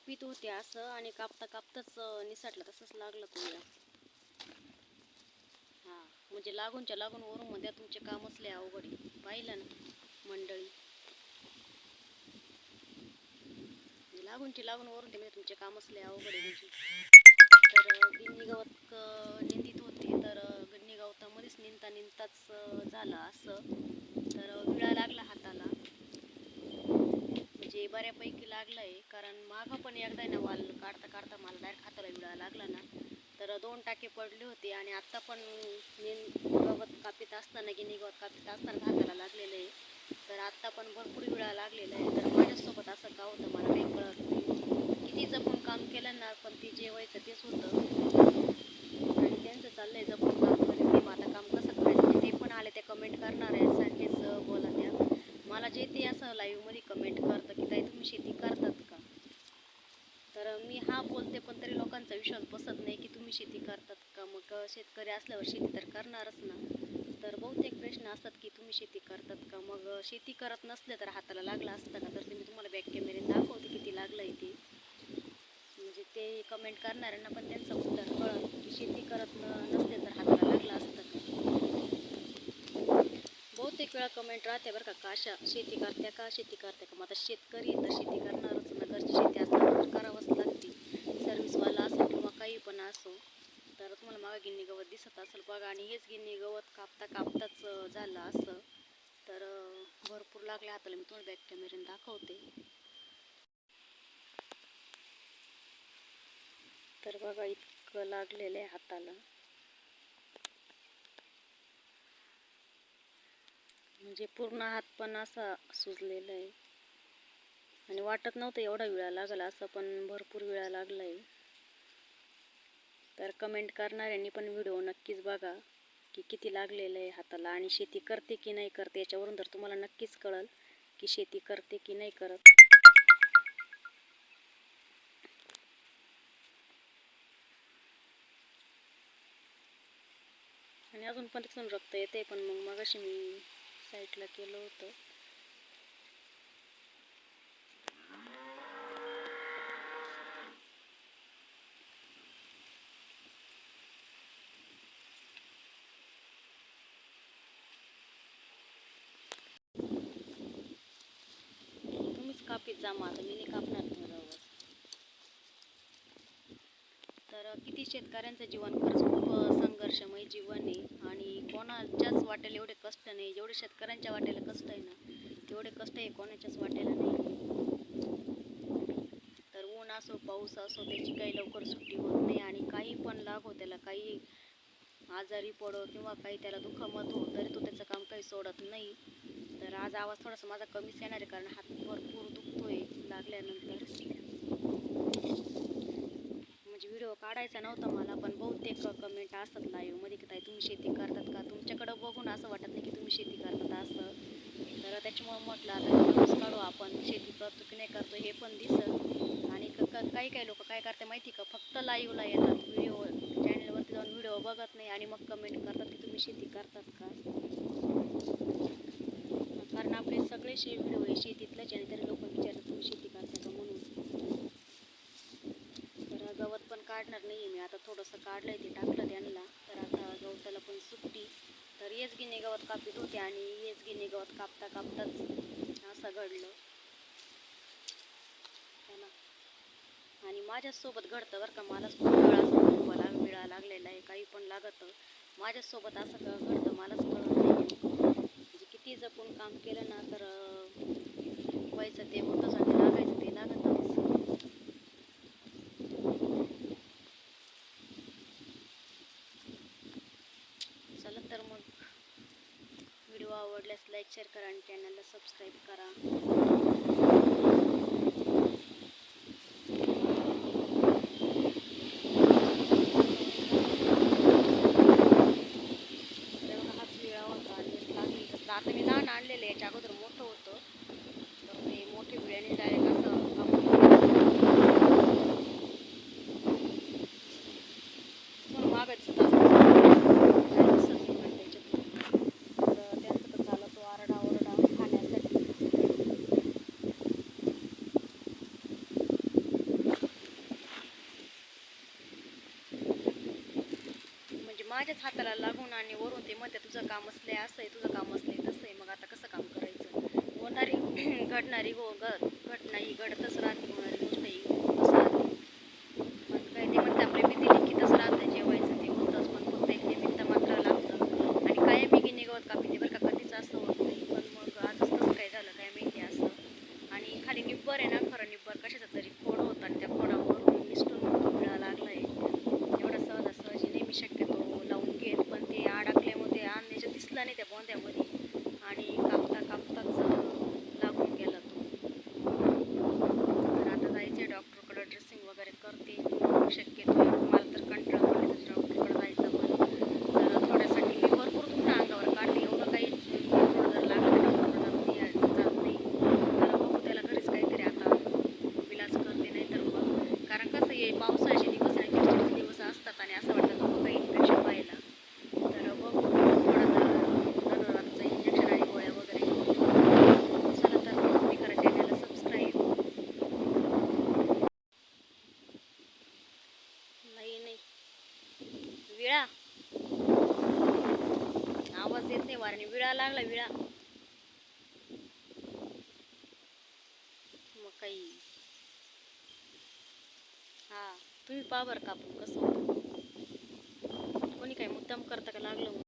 कापित होते असं आणि कापता कापताच अं, निसटलं तसंच लागलं तुम्हाला. हां हा म्हणजे लागूनच्या लागून वरून मध्ये तुमचे कामच असले अवघड आहे. पाहिलं ना मंडळी. म्हणजे लागूनची लागून वरून ते म्हणजे तुमचे काम असले अवघड आहे म्हणजे. तर गिन्नी गवत निंदित होते तर गिन्नी गवतामध्येच निंदता निंदताच झालं असं. तर विळा लागला हाताला. जे बऱ्यापैकी लागलं आहे कारण मागं पण एकदा ना वाल काढता काढता मला डायरेक्ट हाताला विळा लागला ना तर दोन टाके पडले होते आणि आत्ता पण मी गवत कापीत असताना की निगवत कापीत असताना हाताला लागलेलं आहे. तर आत्ता पण भरपूर विळा लागलेला आहे. तर माझ्यासोबत असं का होतं मला काही कळत किती जपून काम केलं ना पण ते जेवायचं तेच होतं. आणि त्यांचं चाललं आहे जपून काम करेन ते आता काम कसं करायचं? ते पण आले ते कमेंट करणार आहे सारखे माझे जे ते असं लाईव्हमध्ये कमेंट करतं की ताई तुम्ही शेती करतात का? तर मी हा बोलते पण तरी लोकांचा विश्वास बसत नाही की तुम्ही शेती करतात का. मग शेतकरी असल्यावर शेती तर करणारच ना. तर बहुतेक प्रश्न असतात की तुम्ही शेती करतात का? मग शेती करत नसले तर हाताला लागला असतं का? तर ते मी तुम्हाला बॅक कॅमेऱ्याने दाखवते किती लागलं आहे ते. म्हणजे ते कमेंट करणाऱ्यांना पण त्यांचं उत्तर कळत की शेती करत न नसले तर हाताला लागलं असतं का बहुतेक वेळा कमेंट राहते बरं का. का शेती करत्या का? शेती करत्या का? मग आता शेतकरी तर शेती करणारच. ना घरची शेती असल्यावर करावंच लागते. सर्व्हिसवाला असो किंवा काही पण असो तर तुम्हाला मागं गिन्नी गवत दिसत असेल बघा. आणि हेच गिन्नी गवत कापता कापताच झालं असं. तर भरपूर लागले हाताला. मी तुम्हाला बॅक कॅमेऱ्याने दाखवते. तर बघा इतकं लागलेलं आहे हाताला. म्हणजे पूर्ण हात पण असा सुजलेला आहे. आणि वाटत नव्हतं एवढा विळा लागला असं पण भरपूर विळा लागला आहे तर कमेंट करणाऱ्यांनी पण व्हिडिओ नक्कीच बघा की किती लागलेलं आहे हाताला आणि शेती करते की नाही करते याच्यावरून तर तुम्हाला नक्कीच कळल की शेती करते की नाही करत. आणि अजून पण तिथून रक्त येते पण मग मगाशी मी साईडला केलं होतं. तुम्हीच कापीत जा माझं मी नाही कापणार. किती शेतकऱ्यांचं जीवन? खरंच खूप संघर्षमय जीवन आहे. आणि कोणाच्याच वाटेला एवढे कष्ट नाही. जेवढे शेतकऱ्यांच्या वाटेला कष्ट आहे ना तेवढे कष्ट आहे कोणाच्याच वाटेला नाही. तर ऊन असो पाऊस असो त्याची काही लवकर सुट्टी होत नाही. आणि काही पण लाग हो त्याला. काही आजारी पडो किंवा काही त्याला दुःखमत हो तरी तो त्याचं काम काही सोडत नाही. तर आज आवाज थोडासा माझा कमीच येणार आहे. कारण हात भरपूर दुखतोय. लागल्यानं करायचा नव्हता मला पण बहुतेक कमेंट असतात लाईव्हमध्ये की ताई तुम्ही शेती करतात का? तुमच्याकडं बघून असं वाटत नाही की तुम्ही शेती करतात असं. तर त्याच्यामुळं म्हटलं आता काढू आपण. शेती करतो की नाही करतो हे पण दिसत. आणि क- क- काही काही लोक काय करते माहिती का? फक्त लाईव्हला येतात. व्हिडिओ चॅनलवरती जाऊन व्हिडिओ बघत नाही आणि मग कमेंट करतात की तुम्ही शेती करतात का? कारण आपले सगळे शे व्हिडिओ हे शेतीतलेच आहे आणि तरी लोक विचारतात तुम्ही शेती करता का म्हणून तर गवत पण काढणार नाही मी काढलं ते टाकलं त्यांना. तर आता गवताला पण सुट्टी. तर येच गिने गवत कापीत होते आणि येच गिने गवत कापता कापताच असं घडलं. आणि माझ्यासोबत घडतं बरं का. मलाच खूप वेळा मला वेळा लागलेला आहे. काही पण लागतं. माझ्यासोबत असं घडतं. मलाच कळत नाही. म्हणजे किती जपून काम केलं ना तर व्हायचं ते होतंच आणि लागायचं ते लागतं चला तर मग व्हिडिओ आवडल्यास लाईक शेअर करा आणि चॅनलला सबस्क्राईब करा. हाच विळा होता आणि आता मी लहान आणलेलं याच्या अगोदर मोठं होतं. तर ते मोठे विळ्याने डायरेक्ट असं कापून पण मागं दिसत असतं काय दिसत नाही पण त्याच्यात तर त्यांचं तर चालतो आरडा ओरडा खाण्यासाठी माझ्याच हाताला लागून आणि वरून ते म्हणते तुझं काम असले असं आहे तुझं काम असले तसं आहे मग आता कसं काम करायचं? होणारी घडणारी हो घ घटना ही घडतच राहते होणारी गोष्ट ही होतच राहते मग काय ते म्हणते आपल्या भीती दिली की तसं राहतं जेवायचं ते होतंच पण फक्त एक निमित्त मात्र लागतं आणि काय मी गिनी गवत कापते बरं का कधीच असं होत नाही पण मग आजच कसं काय झालं काय माहिती असं आणि खाली निब्बर आहे ना खरं निब्बर कशाचा तरी खोड होता आणि त्या खोडावरून निसटून विळा लागलाय एवढा सहजासहजी नाही मी शक्यतो लावून घेत पण ते अडकल्यामुळे ते आणण्याच्या नाही त्या बोंद्यामध्ये आणि कापता कापताच लागून गेला तो. तर आता जायचं आहे डॉक्टरकडे ड्रेसिंग वगैरे करते. शक्यतो मला तर कंटाळा आला तर डॉक्टरकडे जायचं पण. तर थोड्यासाठी मी भरपूर तुमच्या अंगावर काढते. एवढं काही थोडं जर लागलं तर डॉक्टरकडे जात नाही. जात बघू त्याला घरीच काहीतरी आता विलाज करते नाही तर मग. कारण कसं आहे पावसाळ्याचे दिवस आणि चिडचिडचे दिवस असतात आणि असं वाटतं नको काही इन्फेक्शन व्हायला तर बघू थोडा तर धनुराचं इंजेक्शन आणि गोळ्या वगैरे घेऊ. चला तर मग तुम्ही करा चॅनलला सबस्क्राईब नाही नाही विळा. आवाज येत नाही वारणे. विळा लागला विळा. मग काही हा तुम्ही पाबर बरं कापून कसं कोणी काही मुद्दाम करता का लागलं?